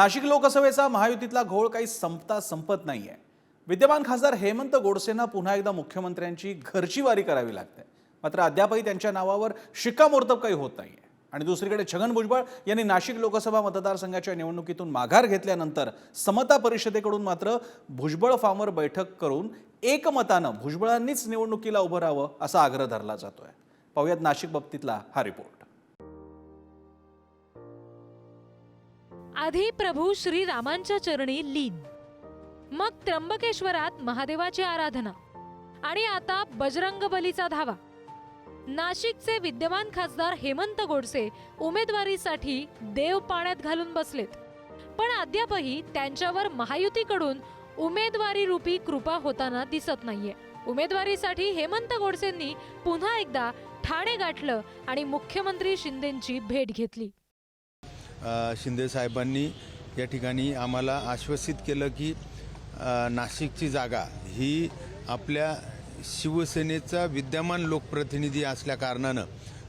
नाशिक लोकसभेचा महायुतीतला घोळ काही संपता संपत नाहीये. विद्यमान खासदार हेमंत गोडसेंना पुन्हा एकदा मुख्यमंत्र्यांची घरची वारी करावी लागते. मात्र अद्यापही त्यांच्या नावावर शिक्कामोर्तब काही होत नाहीये. आणि दुसरीकडे छगन भुजबळ यांनी नाशिक लोकसभा मतदारसंघाच्या निवडणुकीतून माघार घेतल्यानंतर समता परिषदेकडून मात्र भुजबळ फार्मर बैठक करून एकमतानं भुजबळांनीच निवडणुकीला उभं राहावं असा आग्रह धरला जातोय. पाहुयात नाशिक बाबतीतला हा रिपोर्ट. आधी प्रभू श्री रामांच्या चरणी लीन. मग त्र्यंबकेश्वरात महादेवाची आराधना. आणि आता बजरंग बलीचा धावा. नाशिकचे विद्यमान खासदार हेमंत गोडसे उमेदवारीसाठी देव पाण्यात घालून बसलेत. पण अद्यापही त्यांच्यावर महायुतीकडून उमेदवारी रूपी कृपा होताना दिसत नाहीये. उमेदवारीसाठी हेमंत गोडसेंनी पुन्हा एकदा ठाणे गाठलं आणि मुख्यमंत्री शिंदेंची भेट घेतली. शिंदे साहेबांनी या ठिकाणी आम्हाला आश्वासित केलं की नाशिकची जागा ही आपल्या शिवसेनेचा विद्यमान लोकप्रतिनिधी असल्या कारणानं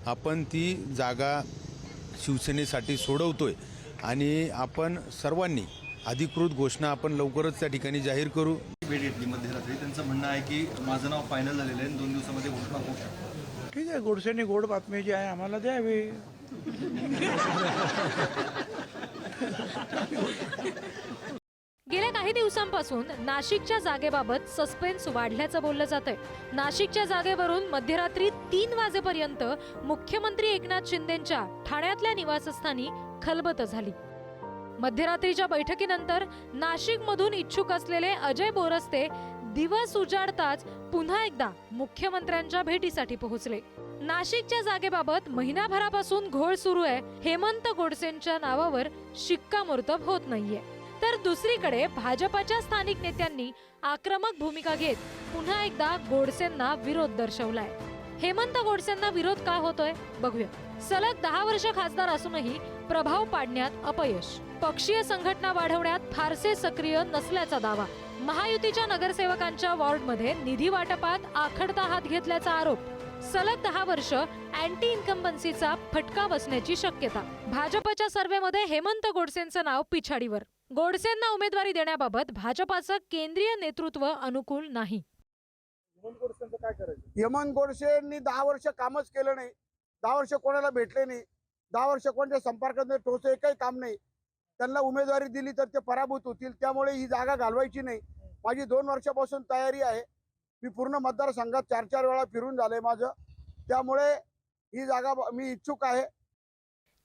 आपण ती जागा शिवसेनेसाठी सोडवतोय आणि आपण सर्वांनी अधिकृत घोषणा आपण लवकरच त्या ठिकाणी जाहीर करू. भेट घेतली मध्यरात्री त्यांचं म्हणणं आहे की माझं नाव फायनल झालेलं आहे आणि दोन दिवसामध्ये घोषणा होऊ शकते. ठीक आहे गोडसेनी गोड बातमी जी आहे आम्हाला द्यावी. गेल्या काही दिवसांपासून नाशिकच्या जागेबाबत सस्पेन्स वाढल्याचं बोललं जात आहे नाशिकच्या जागेवरून मध्यरात्री तीन वाजेपर्यंत मुख्यमंत्री एकनाथ शिंदेंच्या ठाण्यातल्या निवासस्थानी खलबत झाली. मध्यरात्रीच्या बैठकीनंतर नाशिकमधून इच्छुक असलेले अजय बोरस्ते दिवस उजाडताच पुन्हा एकदा मुख्यमंत्र्यांच्या भेटीसाठी पोहोचले. नाशिकच्या जागेबाबत महिनाभरापासून घोळ सुरू आहे. हेमंत गोडसेंच्या नावावर शिक्कामोर्तब होत नाहीये. तर दुसरीकडे भाजपाच्या स्थानिक नेत्यांनी आक्रमक भूमिका घेत पुन्हा एकदा गोडसेंना विरोध दर्शवलाय. हेमंत गोडसेंना विरोध का होतोय? बघूया. सलग दहा वर्ष खासदार असूनही प्रभाव पाडण्यात अपयश. पक्षीय संघटना वाढवण्यात फारसे सक्रिय नसल्याचा दावा. महायुतीच्या नगरसेवकांच्या वॉर्डमध्ये निधी वाटपात आखडता हात घेतल्याचा आरोप. सलग दहा वर्ष अँटी इन्कम्बन्सीचा फटका बसण्याची शक्यता. भाजपच्या सर्व्हेमध्ये हेमंत गोडसेंचं नाव पिछाडीवर. गोडसेंना उमेदवारी देण्याबाबत भाजपाचं केंद्रीय नेतृत्व अनुकूल नाही. हेमंत गोडसेंनी दहा वर्ष कामच केलं नाही. दहा वर्ष कोणाला भेटले नाही. दहा वर्ष कोणत्या संपर्कात नाही ठोस एकही काम नाही. त्यांना उमेदवारी दिली तर ते पराभूत होतील. त्यामुळे ही जागा घालवायची नाही. माझी दोन वर्षापासून तयारी आहे. मी पूर्ण मतदारसंघात चार चार वेळा फिरून झाले माझं. त्यामुळे ही जागा मी इच्छुक आहे.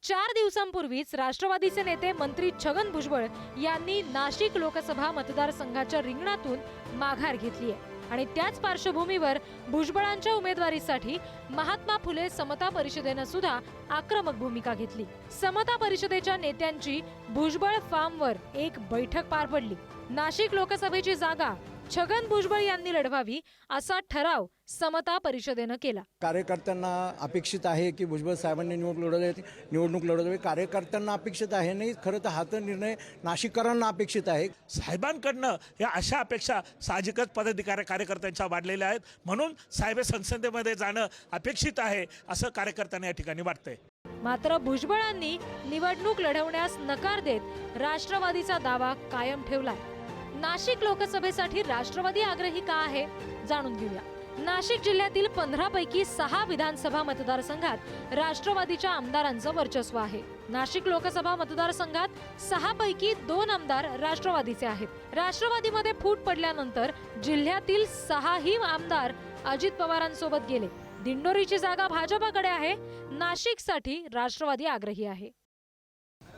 चार दिवसांपूर्वीच राष्ट्रवादीचे नेते मंत्री छगन भुजबळ यांनी नाशिक लोकसभा मतदारसंघाच्या रिंगणातून माघार घेतली आहे. आणि त्याच पार्श्वभूमीवर भुजबळांच्या उमेदवारीसाठी महात्मा फुले समता परिषदेनं सुद्धा आक्रमक भूमिका घेतली. समता परिषदेच्या नेत्यांची भुजबळ फार्मवर एक बैठक पार पडली. नाशिक लोकसभेची जागा छगन भुजबळ यांनी लढवावी असा ठराव समता परिषदेनं केला. कार्यकर्त्यांना अपेक्षित आहे की भुजबळ साहेबांनी निवडणूक लढवावी निवडणूक लढवावी कार्यकर्त्यांना अपेक्षित आहे नाही खरं तर हा तर निर्णय नाशिककरांना अपेक्षित आहे. साहेबांकडनं या अशा अपेक्षा साहजिकच पदाधिकारी कार्यकर्त्यांच्या वाढलेल्या आहेत. म्हणून साहेब संसदेमध्ये जाणं अपेक्षित आहे असं कार्यकर्त्यांना या ठिकाणी वाटतंय. मात्र भुजबळांनी निवडणूक लढवण्यास नकार देत राष्ट्रवादीचा दावा कायम ठेवलाय. नाशिक लोकसभेसाठी राष्ट्रवादी आग्रही का आहे? जाणून घेऊया. नाशिक जिल्ह्यातील पंधरा पैकी सहा विधानसभा मतदारसंघात राष्ट्रवादीच्या आमदारांचं वर्चस्व आहे. नाशिक लोकसभा मतदारसंघात सहा पैकी दोन आमदार राष्ट्रवादीचे आहेत. राष्ट्रवादीमध्ये फूट पडल्यानंतर जिल्ह्यातील सहाही आमदार अजित पवारांसोबत गेले. दिंडोरीची जागा भाजपाकडे आहे. नाशिकसाठी राष्ट्रवादी आग्रही आहे.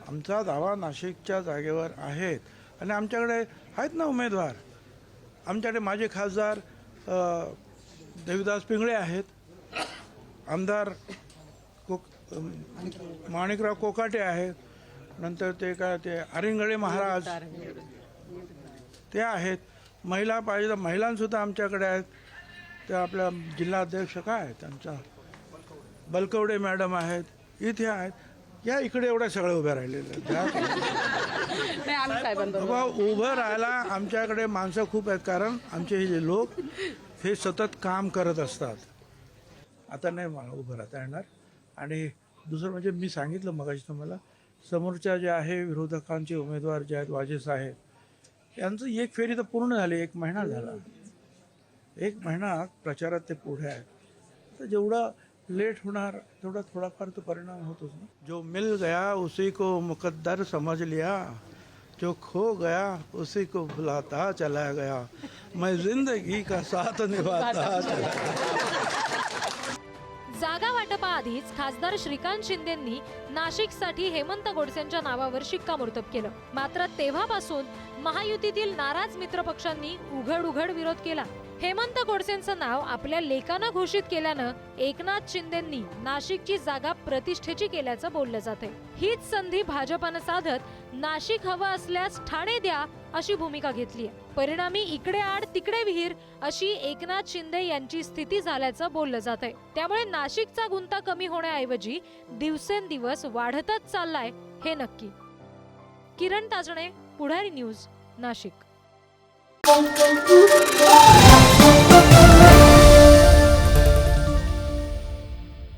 आमचा दावा नाशिकच्या जागेवर आहेत आणि आमच्याकडे आहेत ना उमेदवार. आमच्याकडे माझे खासदार देवीदास पिंगळे आहेत. आमदार कोक माणिकराव कोकाटे आहेत. नंतर ते काय ते आरिंगळे महाराज ते आहेत. महिला पाहिजे तर महिलांसुद्धा आमच्याकडे आहेत. ते आपल्या जिल्हाध्यक्ष काय आहेत? त्यांचा बलकवडे मॅडम आहेत. इथे आहेत. या इकडे एवढ्या सगळ्या उभ्या राहिलेल्या बाबा उभं राहायला आमच्याकडे माणसं खूप आहेत कारण आमचे हे जे लोक हे सतत काम करत असतात. आता नाही मला उभं राहता येणार. आणि दुसरं म्हणजे मी सांगितलं मगाशी तुम्हाला समोरच्या जे आहे विरोधकांचे उमेदवार जे आहेत वाजे साहेब यांचं एक फेरी तर पूर्ण झाली एक महिना झाला. एक महिना प्रचारात ते पुढे आहेत. तर जेवढा लेट होणार तेवढा थोडाफार तो परिणाम होतोच ना. जो मिल गया उसी को मुकद्दर समझ लिया. जो खो गया उसी को भुलाता चला गया. मैं जिंदगी का साथ निभाता चला जागा वाटपाआधीच खासदार श्रीकांत शिंदेंनी नाशिकसाठी हेमंत गोडसेंच्या नावावर शिक्कामोर्तब केलं. मात्र तेव्हापासून महायुतीतील नाराज मित्रपक्षांनी उघड उघड विरोध केला. हेमंत गोडसेंचं नाव आपल्या लेखानं घोषित केल्यानं एकनाथ शिंदेंनी नाशिकची जागा प्रतिष्ठेची केल्याचं बोललं जाते हीच संधी भाजपानं साधत नाशिक हवं असल्यास ठाणे द्या अशी भूमिका घेतली आहे. परिणामी इकडे आड तिकडे विहीर अशी एकनाथ शिंदे यांची स्थिती झाल्याचं बोललं जातंय. त्यामुळे नाशिकचा गुंता कमी होण्याऐवजी दिवसेंदिवस वाढतच चाललाय हे नक्की. किरण ताजणे पुढारी न्यूज नाशिक.